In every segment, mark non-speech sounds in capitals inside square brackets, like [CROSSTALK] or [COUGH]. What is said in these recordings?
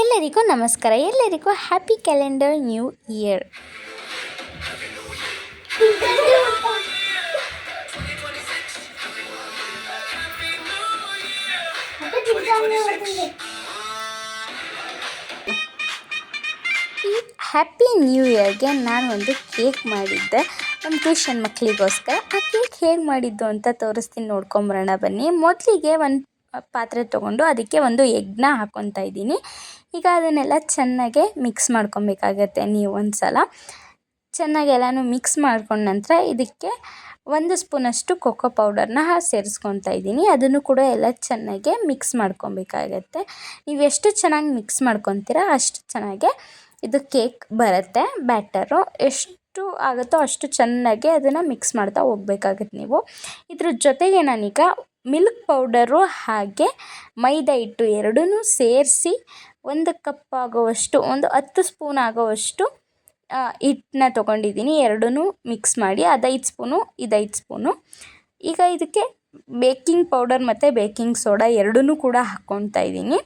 ಎಲ್ಲರಿಗೂ ನಮಸ್ಕಾರ, ಎಲ್ಲರಿಗೂ ಹ್ಯಾಪಿ ಕ್ಯಾಲೆಂಡರ್ ನ್ಯೂ ಇಯರ್ ಈ ಹ್ಯಾಪಿ ನ್ಯೂ ಇಯರ್ಗೆ ನಾನು ಒಂದು ಕೇಕ್ ಮಾಡಿದ್ದೆ. ನಮ್ಮ ಟ್ಯೂಷನ್ ಮಕ್ಕಳಿಗೋಸ್ಕರ ಆ ಕೇಕ್ ಹೇಗೆ ಮಾಡಿದ್ದು ಅಂತ ತೋರಿಸ್ತೀನಿ, ನೋಡ್ಕೊಂಬರೋಣ ಬನ್ನಿ. ಮೊದಲಿಗೆ ಒಂದು ಪಾತ್ರೆ ತೊಗೊಂಡು ಅದಕ್ಕೆ ಒಂದು ಎಗ್ನ ಹಾಕ್ಕೊತಾ ಇದ್ದೀನಿ. ಈಗ ಅದನ್ನೆಲ್ಲ ಚೆನ್ನಾಗೆ ಮಿಕ್ಸ್ ಮಾಡ್ಕೊಬೇಕಾಗತ್ತೆ ನೀವು ಒಂದು ಸಲ ಚೆನ್ನಾಗಿ ಎಲ್ಲನೂ ಮಿಕ್ಸ್ ಮಾಡ್ಕೊಂಡ ನಂತರ ಇದಕ್ಕೆ ಒಂದು ಸ್ಪೂನಷ್ಟು ಕೊಕ್ಕೋ ಪೌಡರ್ನ ಸೇರಿಸ್ಕೊತಾ ಇದ್ದೀನಿ. ಅದನ್ನು ಕೂಡ ಎಲ್ಲ ಚೆನ್ನಾಗೆ ಮಿಕ್ಸ್ ಮಾಡ್ಕೊಬೇಕಾಗತ್ತೆ. ನೀವು ಎಷ್ಟು ಚೆನ್ನಾಗಿ ಮಿಕ್ಸ್ ಮಾಡ್ಕೊತೀರ ಅಷ್ಟು ಚೆನ್ನಾಗೆ ಇದು ಕೇಕ್ ಬರುತ್ತೆ ಬ್ಯಾಟರು ಎಷ್ಟು ಆಗುತ್ತೋ ಅಷ್ಟು ಚೆನ್ನಾಗಿ ಅದನ್ನು ಮಿಕ್ಸ್ ಮಾಡ್ತಾ ಹೋಗ್ಬೇಕಾಗತ್ತೆ ನೀವು. ಇದ್ರ ಜೊತೆಗೆ ನಾನೀಗ ಮಿಲ್ಕ್ ಪೌಡರು ಹಾಗೆ ಮೈದಾ ಹಿಟ್ಟು ಎರಡೂ ಸೇರಿಸಿ ಒಂದು ಕಪ್ ಆಗೋವಷ್ಟು, ಒಂದು ಹತ್ತು ಸ್ಪೂನ್ ಆಗೋವಷ್ಟು ಹಿಟ್ಟನ್ನ ತೊಗೊಂಡಿದ್ದೀನಿ. ಎರಡೂ ಮಿಕ್ಸ್ ಮಾಡಿ ಅದೈದು ಸ್ಪೂನು ಇದೈದು ಸ್ಪೂನು. ಈಗ ಇದಕ್ಕೆ ಬೇಕಿಂಗ್ ಪೌಡರ್ ಮತ್ತು ಬೇಕಿಂಗ್ ಸೋಡಾ ಎರಡೂ ಕೂಡ ಹಾಕ್ಕೊತಾ ಇದ್ದೀನಿ.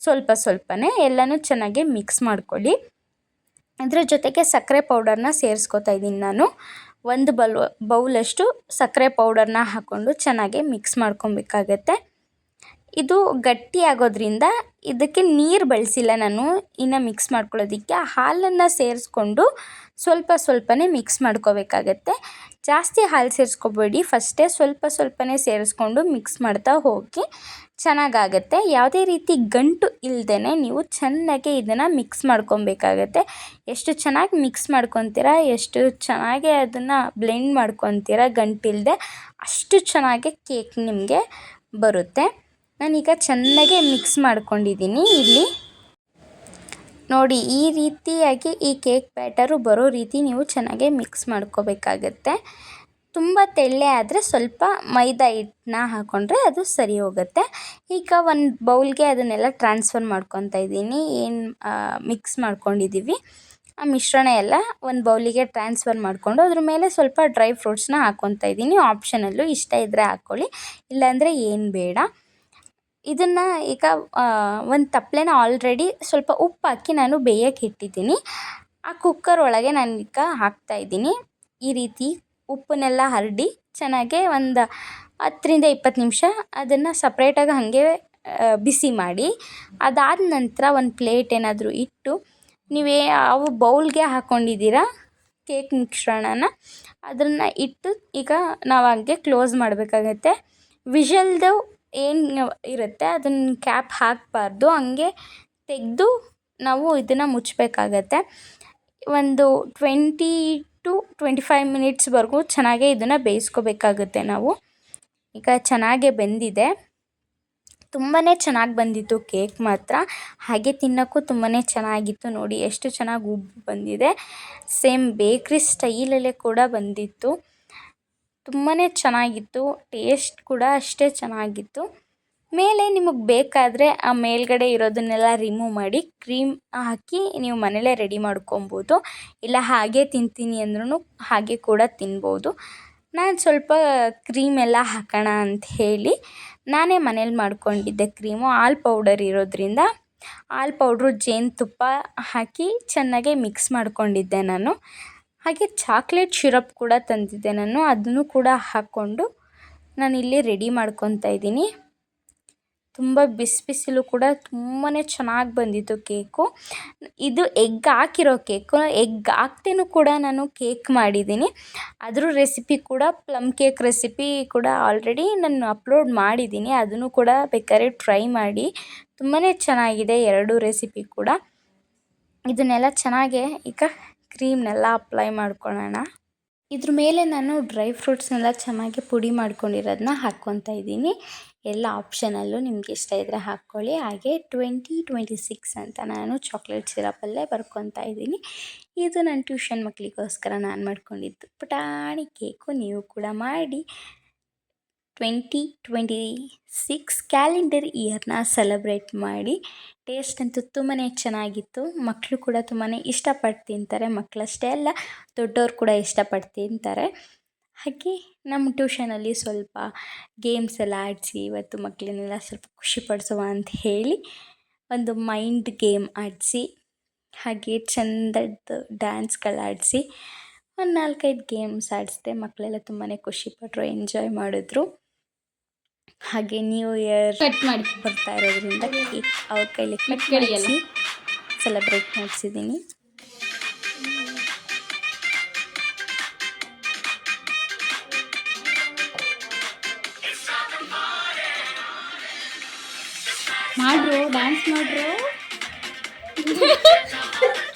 ಸ್ವಲ್ಪ ಸ್ವಲ್ಪನೇ ಎಲ್ಲನೂ ಚೆನ್ನಾಗಿ ಮಿಕ್ಸ್ ಮಾಡ್ಕೊಳ್ಳಿ. ಅದರ ಜೊತೆಗೆ ಸಕ್ಕರೆ ಪೌಡರ್ನ ಸೇರಿಸ್ಕೊತಾ ಇದ್ದೀನಿ ನಾನು. ಒಂದು ಬಲ್, ಬೌಲಷ್ಟು ಸಕ್ಕರೆ ಪೌಡರ್ನ ಹಾಕ್ಕೊಂಡು ಚೆನ್ನಾಗಿ ಮಿಕ್ಸ್ ಮಾಡ್ಕೊಬೇಕಾಗತ್ತೆ. ಇದು ಗಟ್ಟಿ ಆಗೋದ್ರಿಂದ ಇದಕ್ಕೆ ನೀರು ಬಳಸಿಲ್ಲ ನಾನು. ಇನ್ನು ಮಿಕ್ಸ್ ಮಾಡ್ಕೊಳ್ಳೋದಕ್ಕೆ ಹಾಲನ್ನು ಸೇರಿಸ್ಕೊಂಡು ಸ್ವಲ್ಪ ಸ್ವಲ್ಪನೇ ಮಿಕ್ಸ್ ಮಾಡ್ಕೋಬೇಕಾಗತ್ತೆ. ಜಾಸ್ತಿ ಹಾಲು ಸೇರಿಸ್ಕೋಬೇಡಿ. ಫಸ್ಟೇ ಸ್ವಲ್ಪ ಸ್ವಲ್ಪನೇ ಸೇರಿಸ್ಕೊಂಡು ಮಿಕ್ಸ್ ಮಾಡ್ತಾ ಹೋಗಿ ಚೆನ್ನಾಗಾಗತ್ತೆ. ಯಾವುದೇ ರೀತಿ ಗಂಟು ಇಲ್ಲದೇ ನೀವು ಚೆನ್ನಾಗಿ ಇದನ್ನು ಮಿಕ್ಸ್ ಮಾಡ್ಕೊಬೇಕಾಗತ್ತೆ. ಎಷ್ಟು ಚೆನ್ನಾಗಿ ಮಿಕ್ಸ್ ಮಾಡ್ಕೊತೀರ, ಎಷ್ಟು ಚೆನ್ನಾಗಿ ಅದನ್ನು ಬ್ಲೆಂಡ್ ಮಾಡ್ಕೊತೀರ ಗಂಟಿಲ್ಲದೆ ಅಷ್ಟು ಚೆನ್ನಾಗಿ ಕೇಕ್ ನಿಮಗೆ ಬರುತ್ತೆ. ನಾನೀಗ ಚೆನ್ನಾಗೆ ಮಿಕ್ಸ್ ಮಾಡ್ಕೊಂಡಿದ್ದೀನಿ ಇಲ್ಲಿ. ನೋಡಿ, ಈ ರೀತಿಯಾಗಿ ಈ ಕೇಕ್ ಬ್ಯಾಟರು ಬರೋ ರೀತಿ ನೀವು ಚೆನ್ನಾಗೆ ಮಿಕ್ಸ್ ಮಾಡ್ಕೋಬೇಕಾಗತ್ತೆ. ತುಂಬ ತೆಳ್ಳೆ ಆದರೆ ಸ್ವಲ್ಪ ಮೈದಾ ಹಿಟ್ಟನ್ನ ಹಾಕ್ಕೊಂಡ್ರೆ ಅದು ಸರಿ ಹೋಗುತ್ತೆ. ಈಗ ಒಂದು ಬೌಲ್ಗೆ ಅದನ್ನೆಲ್ಲ ಟ್ರಾನ್ಸ್ಫರ್ ಮಾಡ್ಕೊತಾ ಇದ್ದೀನಿ. ಏನು ಮಿಕ್ಸ್ ಮಾಡ್ಕೊಂಡಿದ್ದೀವಿ ಆ ಮಿಶ್ರಣ ಎಲ್ಲ ಒಂದು ಬೌಲಿಗೆ ಟ್ರಾನ್ಸ್ಫರ್ ಮಾಡಿಕೊಂಡು ಅದ್ರ ಮೇಲೆ ಸ್ವಲ್ಪ ಡ್ರೈ ಫ್ರೂಟ್ಸ್ನ ಹಾಕ್ಕೊತಾ ಇದ್ದೀನಿ. ಆಪ್ಷನಲ್ಲೂ ಇಷ್ಟ ಇದ್ದರೆ ಹಾಕ್ಕೊಳ್ಳಿ ಇಲ್ಲಾಂದರೆ ಏನು ಬೇಡ. ಇದನ್ನು ಈಗ ಒಂದು ತಪ್ಪಲೆನ ಆಲ್ರೆಡಿ ಸ್ವಲ್ಪ ಉಪ್ಪು ಹಾಕಿ ನಾನು ಬೇಯಕ್ಕೆ ಇಟ್ಟಿದ್ದೀನಿ. ಆ ಕುಕ್ಕರ್ ಒಳಗೆ ನಾನು ಈಗ ಹಾಕ್ತಾಯಿದ್ದೀನಿ ಈ ರೀತಿ ಉಪ್ಪನ್ನೆಲ್ಲ ಹರಡಿ ಚೆನ್ನಾಗೆ ಒಂದು ಹತ್ತರಿಂದ ಇಪ್ಪತ್ತು ನಿಮಿಷ ಅದನ್ನು ಸಪ್ರೇಟಾಗಿ ಹಾಗೆ ಬಿಸಿ ಮಾಡಿ ಅದಾದ ನಂತರ ಒಂದು ಪ್ಲೇಟ್ ಏನಾದರೂ ಇಟ್ಟು ನೀವು ಯಾವ ಬೌಲ್ಗೆ ಹಾಕ್ಕೊಂಡಿದ್ದೀರಾ ಕೇಕ್ ಮಿಶ್ರಣನ ಅದನ್ನು ಇಟ್ಟು ಈಗ ನಾವು ಹಾಗೆ ಕ್ಲೋಸ್ ಮಾಡಬೇಕಾಗತ್ತೆ. ವಿಷಲ್ದು ಏನು ಇರುತ್ತೆ ಅದನ್ನ ಕ್ಯಾಪ್ ಹಾಕಬಾರ್ದು. ಹಂಗೆ ತೆಗೆದು ನಾವು ಇದನ್ನು ಮುಚ್ಚಬೇಕಾಗತ್ತೆ ಒಂದು ಟ್ವೆಂಟಿ ಟು ಟ್ವೆಂಟಿ ಫೈವ್ ಮಿನಿಟ್ಸ್ವರೆಗೂ ಚೆನ್ನಾಗೇ ಇದನ್ನು ಬೇಯಿಸ್ಕೋಬೇಕಾಗುತ್ತೆ ನಾವು. ಈಗ ಚೆನ್ನಾಗೇ ಬೆಂದಿದೆ. ತುಂಬಾ ಚೆನ್ನಾಗಿ ಬಂದಿತ್ತು ಕೇಕ್ ಮಾತ್ರ. ಹಾಗೆ ತಿನ್ನೋಕ್ಕೂ ತುಂಬಾ ಚೆನ್ನಾಗಿತ್ತು ನೋಡಿ. ಎಷ್ಟು ಚೆನ್ನಾಗಿ ಉಬ್ಬಿ ಬಂದಿದೆ. ಸೇಮ್ ಬೇಕ್ರಿ ಸ್ಟೈಲಲ್ಲೇ ಕೂಡ ಬಂದಿತ್ತು. ತುಂಬಾ ಚೆನ್ನಾಗಿತ್ತು ಟೇಸ್ಟ್ ಕೂಡ ಅಷ್ಟೇ ಚೆನ್ನಾಗಿತ್ತು. ಮೇಲೆ ನಿಮಗೆ ಬೇಕಾದರೆ ಆ ಮೇಲ್ಗಡೆ ಇರೋದನ್ನೆಲ್ಲ ರಿಮೂವ್ ಮಾಡಿ ಕ್ರೀಮ್ ಹಾಕಿ ನೀವು ಮನೇಲೇ ರೆಡಿ ಮಾಡ್ಕೊಬೋದು. ಇಲ್ಲ ಹಾಗೆ ತಿಂತೀನಿ ಅಂದ್ರೂ ಹಾಗೆ ಕೂಡ ತಿನ್ಬೋದು. ನಾನು ಸ್ವಲ್ಪ ಕ್ರೀಮ್ ಎಲ್ಲ ಹಾಕೋಣ ಅಂತ ಹೇಳಿ, ನಾನೇ ಮನೇಲಿ ಮಾಡ್ಕೊಂಡಿದ್ದೆ ಕ್ರೀಮು ಹಾಲ್ ಪೌಡರ್ ಇರೋದ್ರಿಂದ ಹಾಲ್ ಪೌಡ್ರು ಜೇನುತುಪ್ಪ ಹಾಕಿ ಚೆನ್ನಾಗೆ ಮಿಕ್ಸ್ ಮಾಡ್ಕೊಂಡಿದ್ದೆ ನಾನು. ಹಾಗೆ ಚಾಕ್ಲೇಟ್ ಶಿರಪ್ ಕೂಡ ತಂದಿದ್ದೆ ನಾನು. ಅದನ್ನು ಕೂಡ ಹಾಕ್ಕೊಂಡು ನಾನಿಲ್ಲಿ ರೆಡಿ ಮಾಡ್ಕೊತಾ ಇದ್ದೀನಿ. ತುಂಬ ಬಿಸಿ ಬಿಸಿಲು ಕೂಡ ತುಂಬಾ ಚೆನ್ನಾಗಿ ಬಂದಿತ್ತು ಕೇಕು. ಇದು ಎಗ್ ಹಾಕಿರೋ ಕೇಕು. ಎಗ್ ಹಾಕ್ತೇನು ಕೂಡ ನಾನು ಕೇಕ್ ಮಾಡಿದ್ದೀನಿ. ಅದ್ರ ರೆಸಿಪಿ ಕೂಡ, ಪ್ಲಮ್ ಕೇಕ್ ರೆಸಿಪಿ ಕೂಡ ಆಲ್ರೆಡಿ ನಾನು ಅಪ್ಲೋಡ್ ಮಾಡಿದ್ದೀನಿ. ಅದನ್ನು ಕೂಡ ಬೇಕಾದ್ರೆ ಟ್ರೈ ಮಾಡಿ. ತುಂಬಾ ಚೆನ್ನಾಗಿದೆ ಎರಡು ರೆಸಿಪಿ ಕೂಡ. ಇದನ್ನೆಲ್ಲ ಚೆನ್ನಾಗೆ ಈಗ ಕ್ರೀಮ್ನೆಲ್ಲ ಅಪ್ಲೈ ಮಾಡ್ಕೊಳ್ಳೋಣ. ಇದ್ರ ಮೇಲೆ ನಾನು ಡ್ರೈ ಫ್ರೂಟ್ಸ್ನೆಲ್ಲ ಚೆನ್ನಾಗಿ ಪುಡಿ ಮಾಡ್ಕೊಂಡಿರೋದನ್ನ ಹಾಕ್ಕೊತಾ ಇದ್ದೀನಿ. ಎಲ್ಲ ಆಪ್ಷನಲ್ಲೂ ನಿಮ್ಗೆ ಇಷ್ಟ ಇದ್ದರೆ ಹಾಕ್ಕೊಳ್ಳಿ. ಹಾಗೆ ಟ್ವೆಂಟಿ ಟ್ವೆಂಟಿ ಸಿಕ್ಸ್ ಅಂತ ನಾನು ಚಾಕ್ಲೇಟ್ ಸಿರಪಲ್ಲೇ ಬರ್ಕೊತಾ ಇದ್ದೀನಿ. ಇದು ನನ್ನ ಟ್ಯೂಷನ್ ಮಕ್ಕಳಿಗೋಸ್ಕರ ನಾನು ಮಾಡ್ಕೊಂಡಿದ್ದು. ಪುಟಾಣಿ ಕೇಕು ನೀವು ಕೂಡ ಮಾಡಿ. ಟ್ವೆಂಟಿ ಟ್ವೆಂಟಿ ಸಿಕ್ಸ್ ಕ್ಯಾಲೆಂಡರ್ ಇಯರ್ನ ಸೆಲೆಬ್ರೇಟ್ ಮಾಡಿ. ಟೇಸ್ಟ್ ಅಂತೂ ತುಂಬಾ ಚೆನ್ನಾಗಿತ್ತು. ಮಕ್ಕಳು ಕೂಡ ತುಂಬಾ ಇಷ್ಟಪಟ್ಟು ತಿಂತಾರೆ. ಮಕ್ಕಳಷ್ಟೇ ಅಲ್ಲ, ದೊಡ್ಡವ್ರು ಕೂಡ ಇಷ್ಟಪಟ್ಟು ತಿಂತಾರೆ. ಹಾಗೆ ನಮ್ಮ ಟ್ಯೂಷನಲ್ಲಿ ಸ್ವಲ್ಪ ಗೇಮ್ಸ್ ಎಲ್ಲ ಆಡಿಸಿ, ಇವತ್ತು ಮಕ್ಕಳನ್ನೆಲ್ಲ ಸ್ವಲ್ಪ ಖುಷಿಪಡಿಸುವ ಅಂತ ಹೇಳಿ ಒಂದು ಮೈಂಡ್ ಗೇಮ್ ಆಡಿಸಿ, ಹಾಗೆ ಚೆಂದದ್ದು ಡ್ಯಾನ್ಸ್ಗಳಾಡಿಸಿ ಒಂದು ನಾಲ್ಕೈದು ಗೇಮ್ಸ್ ಆಡಿಸ್ದೆ. ಮಕ್ಕಳೆಲ್ಲ ತುಂಬಾ ಖುಷಿಪಟ್ಟರು ಎಂಜಾಯ್ ಮಾಡಿದ್ರು. ಹಾಗೆ ನ್ಯೂ ಇಯರ್ ಕಟ್ ಮಾಡಿ. ಬರ್ತಾ ಇರೋದ್ರಿಂದ ಕೇಕ್ ಅವ್ರ ಕೈಲಿ ಕಟ್. ಮಾಡಿಸಿ ಸೆಲೆಬ್ರೇಟ್ ಮಾಡಿಸಿದ್ದೀನಿ. ಮಾಡ್ರು ಡ್ಯಾನ್ಸ್ ಮಾಡ್ರು. [LAUGHS]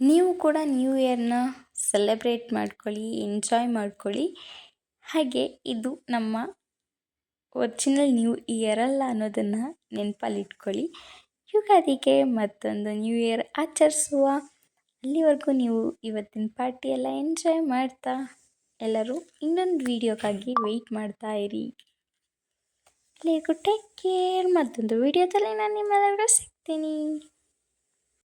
ನೀವು ಕೂಡ ನ್ಯೂ ಇಯರ್ನ ಸೆಲೆಬ್ರೇಟ್ ಮಾಡ್ಕೊಳ್ಳಿ ಎಂಜಾಯ್ ಮಾಡ್ಕೊಳ್ಳಿ. ಹಾಗೆ ಇದು ನಮ್ಮ ಒರಿಜಿನಲ್ ನ್ಯೂ ಇಯರ್ ಅಲ್ಲ ಅನ್ನೋದನ್ನು ನೆನಪಲ್ಲಿಟ್ಕೊಳ್ಳಿ. ಯುಗಾದಿಗೆ ಮತ್ತೊಂದು ನ್ಯೂ ಇಯರ್ ಆಚರಿಸುವ. ಅಲ್ಲಿವರೆಗೂ ನೀವು ಇವತ್ತಿನ ಪಾರ್ಟಿಯೆಲ್ಲ ಎಂಜಾಯ್ ಮಾಡ್ತಾ ಎಲ್ಲರೂ ಇನ್ನೊಂದು ವೀಡಿಯೋಕ್ಕಾಗಿ ವೆಯ್ಟ್ ಮಾಡ್ತಾ ಇರಿ. ಅಲ್ಲಿಗೂ ಟೇಕ್ ಕೇರ್ ಮತ್ತೊಂದು ವಿಡಿಯೋದಲ್ಲಿ ನಾನು ನಿಮ್ಮೆಲ್ಲರಿಗೂ ಸಿಗ್ತೀನಿ.